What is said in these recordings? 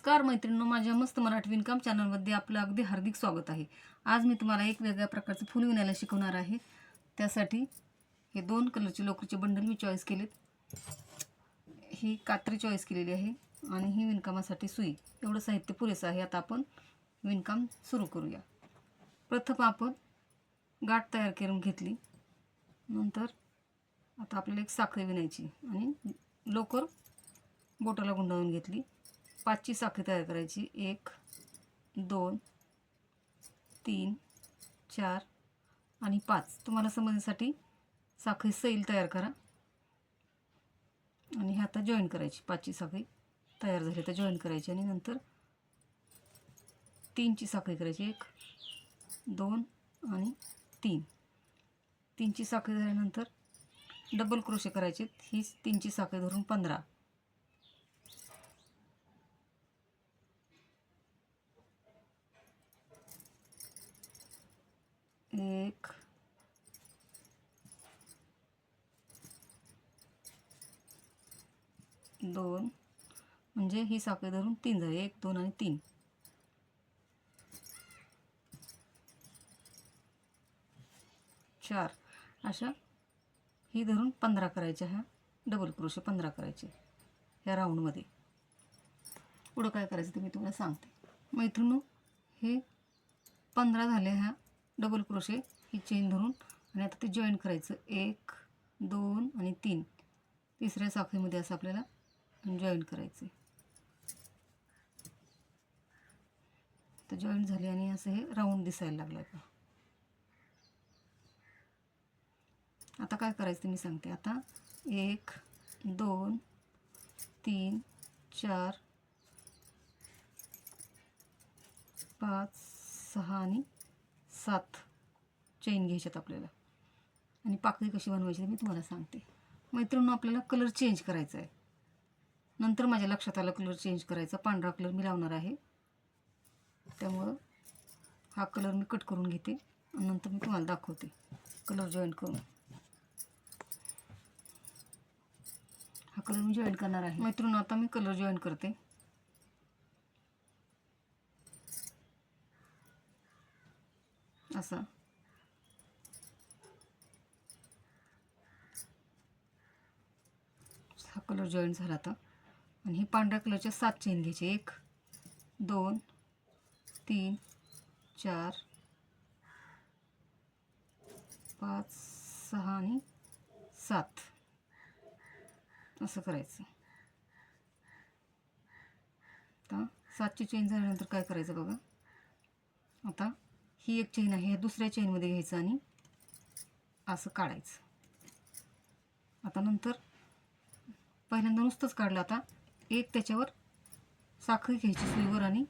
नमस्कार मैत्रिणींनो माझ्या मस्त मराठी विणकाम चॅनलमध्ये आपलं अगदी हार्दिक स्वागत आहे. आज मी तुम्हाला एक वेगळ्या प्रकारचं फुल विणायला शिकवणार आहे. त्यासाठी हे दोन कलरचे लोकरीचे बंडल मी चॉईस केलेत. ही कात्री चॉईस केलेली आहे आणि ही विणकामासाठी सुई. एवढं साहित्य पुरेसं आहे. आता आपण विणकाम सुरू करूया. प्रथम आपण गाठ तयार करून घेतली. नंतर आता आपल्याला एक साखळी विणायची आणि लोकर बोटाला गुंडाळून घेतली. पाचची साखळी तयार करायची. एक दोन तीन चार आणि पाच. तुम्हाला समजण्यासाठी साखळी सैल तयार करा. आणि हे आता जॉईन करायची. पाचची साखळी तयार झाली तर जॉईन करायची. आणि नंतर तीनची साखळी करायची. एक दोन आणि तीन. तीनची साखळी झाल्यानंतर डबल क्रोशे करायचे. हीच तीनची साखळी धरून पंधरा. एक दोन. म्हणजे ही साखळी धरून तीन झाली. एक दोन आणि तीन. चार. अशा ही धरून पंधरा करायच्या ह्या डबल क्रोशे पंधरा करायचे. ह्या राऊंडमध्ये पुढं काय करायचं ते मी तुम्हाला सांगते. मैत्रिणू हे पंधरा झाले ह्या डबल क्रोशे ही चेन धरून आणि आता ते जॉईन करायचं. एक दोन आणि तीन. तिसऱ्या साखळीमध्ये असं आपल्याला जॉईन करायचं तर जॉईन झाले आणि असं हे राऊंड दिसायला लागलं का आता काय करायचं मी सांगते. आता एक दोन तीन चार पाच सहा आणि सात चेन घ्यायच्यात आपल्याला. आणि पाकळी कशी बनवायची मी तुम्हाला सांगते. मैत्रिणी आपल्याला कलर चेंज करायचा आहे नंतर माझ्या लक्षात आलं कलर चेंज करायचा. पांढरा कलर मी लावणार आहे. त्यामुळं हा कलर मी कट करून घेते. आणि नंतर मी तुम्हाला दाखवते. कलर जॉईन करून. हा कलर मी जॉईन करणार आहे. मैत्रिणी आता मी कलर जॉईन करते. असा. हा कलर जॉईन झाला आता. आणि ही पांढऱ्या कलरच्या सात चेन घ्यायचे. एक दोन तीन चार पाच सहा आणि सात. असं करायचं. आता सातची चेन झाल्यानंतर काय करायचं बघा? आता ही एक चेन आहे दुसऱ्या चेनमध्ये घ्यायचं आणि असं काढायचं. आता नंतर पहिल्यांदा नुसतंच काढलं आता एक त्याच्यावर साखळी घ्यायची सुईवर आणि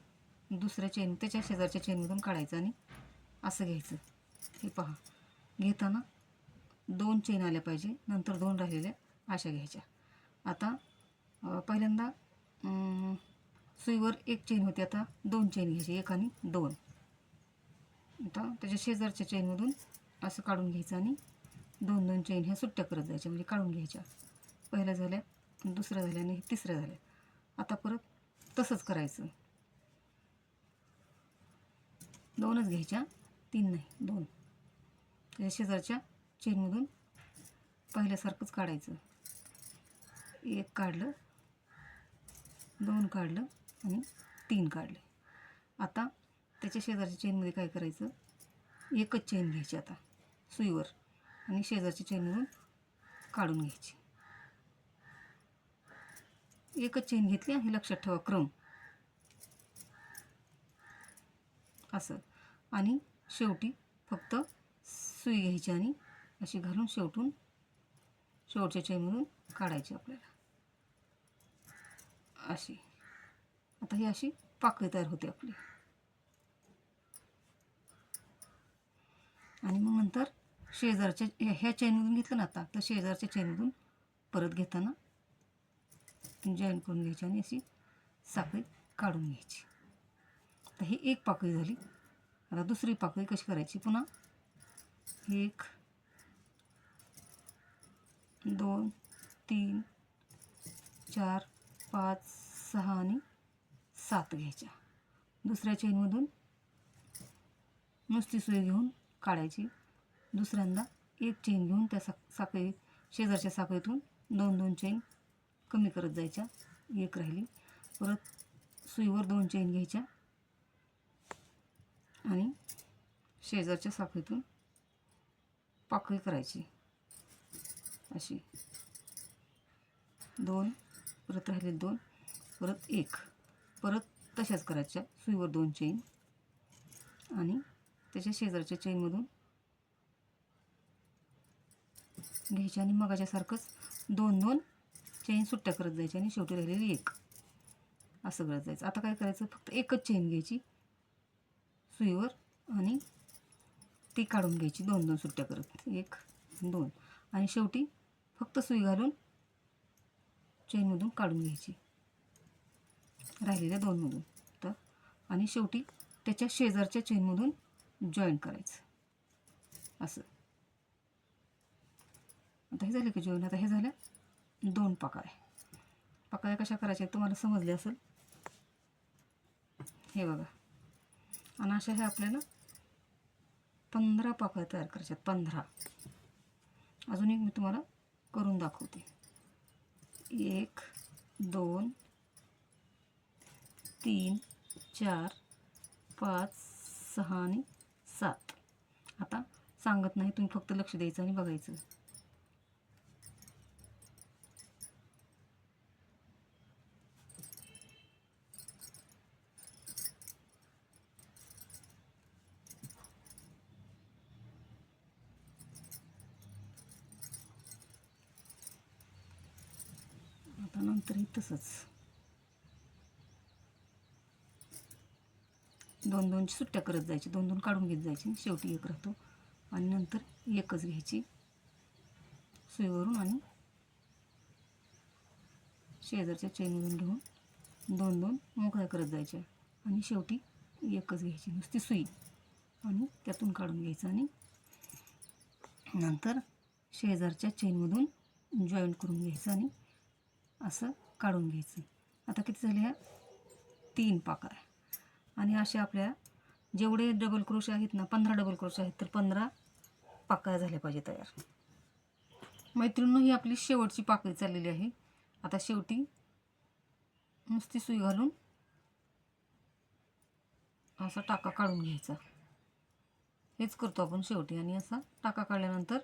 दुसऱ्या चेन त्याच्या शेजारच्या चेनमधून काढायचं आणि असं घ्यायचं. हे पहा घेताना दोन चेन आल्या पाहिजे नंतर दोन राहिलेल्या अशा घ्यायच्या. आता पहिल्यांदा सुईवर एक चेन होती आता दोन चेन घ्यायची एक आणि दोन. आता त्याच्या शेजारच्या चेनमधून असं काढून घ्यायचं आणि दोन दोन चेन ह्या सुट्ट्या करत जायच्या म्हणजे काढून घ्यायच्या. पहिल्या झाल्या दुसऱ्या झाल्या आणि तिसऱ्या झाल्या. आता परत तसंच करायचं. दोनच घ्यायच्या तीन नाही दोन. त्याच्या शेजारच्या चेनमधून पहिल्यासारखंच काढायचं. एक काढलं दोन काढलं आणि तीन काढले. आता त्याच्या शेजारच्या चेनमध्ये काय करायचं? एकच चेन घ्यायची आता सुईवर. आणि शेजारच्या चेनमधून काढून घ्यायची. एकच चेन घेतली हे लक्षात ठेवा क्रम. असं. आणि शेवटी फक्त सुई घ्यायची आणि अशी घालून शेवटून शेवटच्या चेनमधून काढायची आपल्याला. अशी. आता ही अशी पाकळी तयार होते आपली. आणि मग नंतर शेजारच्या ह्या- ह्या चेनमधून घेतलं ना आता तर शेजारच्या चेनमधून परत घेताना जॉईन करून घ्यायची आणि अशी साखळी काढून घ्यायची. तर ही एक पाकळी झाली. आता दुसरी पाकळी कशी करायची? पुन्हा एक दोन तीन चार पाच सहा आणि सात घ्यायच्या. दुसऱ्या चेनमधून नुसती सुई घेऊन काढायची. दुसऱ्यांदा एक चेन घेऊन त्या सा साखळी शेजारच्या साखळीतून दोन दोन चेन कमी करत जायच्या. एक राहिली. परत सुईवर दोन चेन घ्यायच्या. आणि शेजारच्या साखळीतून पाकळी करायची. अशी. दोन परत राहिले दोन परत एक. परत तशाच करायच्या. सुईवर दोन चेन आणि त्याच्या शेजारच्या चेनमधून. घ्यायचे आणि मगाच्यासारखंच दोन दोन चेन सुट्ट्या करत जायची आणि शेवटी राहिलेली एक. असं करत जायचं. आता काय करायचं? फक्त एकच चेन घ्यायची. सुईवर आणि ती काढून घ्यायची. दोन दोन सुट्ट्या करत. एक दोन. आणि शेवटी फक्त सुई घालून चेनमधून काढून घ्यायची. राहिलेल्या दोनमधून. तर आणि शेवटी त्याच्या शेजारच्या चेनमधून जॉईन करायचं. असं. आता हे झालं की जॉईन आता हे झालं. दोन पाकळ्या पाकळ्या कशा करायच्या तुम्हाला समजले असेल? हे बघा. आणि अशा हे आपल्याला पंधरा पाकळ्या तयार करायच्या आहेत. पंधरा. अजून एक मी तुम्हाला करून दाखवते. एक दोन तीन चार पाच सहा आणि सात. आता सांगत नाही तुम्ही फक्त लक्ष द्यायचं आणि बघायचं. आता नंतरही तसंच. दोन दोन सुट्ट्या करत जायची. दोन दोन काढून घेत जायची शेवटी एक राहतो. आणि नंतर एकच घ्यायची सुईवरून आणि शेजारच्या चेनमधून घेऊन दोन दोन मोकळ्या करत जायच्या. आणि शेवटी एकच घ्यायची नुसती सुई आणि त्यातून काढून घ्यायचं आणि नंतर शेजारच्या चेनमधून जॉईंट करून घ्यायचं आणि असं काढून घ्यायचं. आता किती झाले ह्या तीन पाकळ्या. आणि असे आपल्या जेवढे डबल क्रोश आहेत ना पंधरा डबल क्रोश आहेत तर पंधरा पाकळ्या झाल्या पाहिजे तयार. मैत्रिणी ही आपली शेवटची पाकळी चाललेली आहे. आता शेवटी नुसती सुई घालून असा टाका काढून घ्यायचा. हेच करतो आपण शेवटी. आणि असा टाका काढल्यानंतर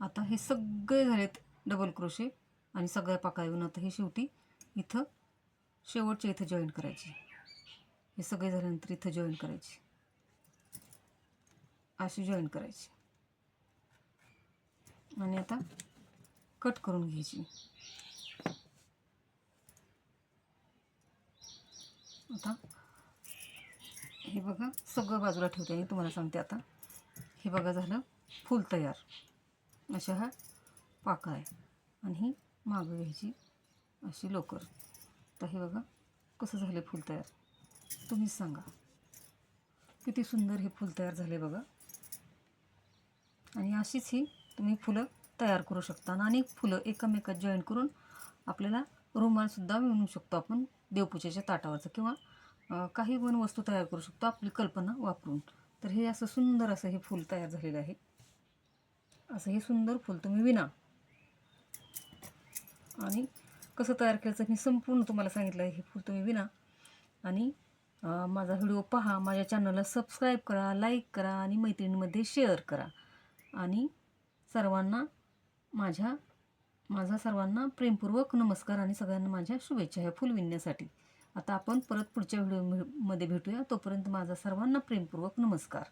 आता हे सगळे झालेत डबल क्रोशे आणि सगळ्या पाका येऊन आता हे शेवटी इथं शेवटच्या इथं जॉईन करायची. हे सगळे झाल्यानंतर इथं जॉईन करायची. अशी जॉईन करायची. आणि आता कट करून घ्यायची. आता हे बघा सगळं बाजूला ठेवते मी तुम्हाला सांगते आता. हे बघा झालं फूल तयार. अशा हा पाका आहे. आणि ही मागं घ्यायची अशी लोकर. तर हे बघा कसं झालं फूल तयार. तुम्हीच सांगा. किती सुंदर हे फूल तयार झाले बघा. आणि अशीच ही तुम्ही फुलं तयार करू शकता. आणि अनेक फुलं एकमेकात जॉईन करून आपल्याला रुमालसुद्धा मिळवू शकतो आपण. देवपूजेच्या ताटावरचं किंवा काही पण वस्तू तयार करू शकतो. आपली कल्पना वापरून. तर हे असं सुंदर असं हे फूल तयार झालेलं आहे. असं हे सुंदर फूल तुम्ही विना आणि कसं तयार करायचं मी संपूर्ण तुम्हाला सांगितलं आहे हे फूल तुम्ही विना आणि माझा व्हिडिओ पहा माझ्या चॅनलला सबस्क्राईब करा लाईक करा आणि मैत्रिणींमध्ये शेअर करा. आणि सर्वांना माझ्या माझा सर्वांना प्रेमपूर्वक नमस्कार आणि सगळ्यांना माझ्या शुभेच्छा ह्या फुल विणण्यासाठी आता आपण परत पुढच्या व्हिडिओमध्ये भेटूया. तोपर्यंत माझा सर्वांना प्रेमपूर्वक नमस्कार.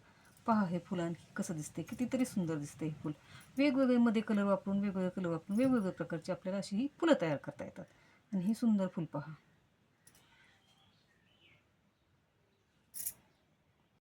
पहा हे फुल आणखी कसं दिसते कितीतरी सुंदर दिसते हे फुल. वेगवेगळे मध्ये कलर वापरून वेगवेगळे कलर वापरून वेगवेगळ्या प्रकारची आपल्याला अशी ही फुलं तयार करता येतात. आणि ही सुंदर फुल पहा.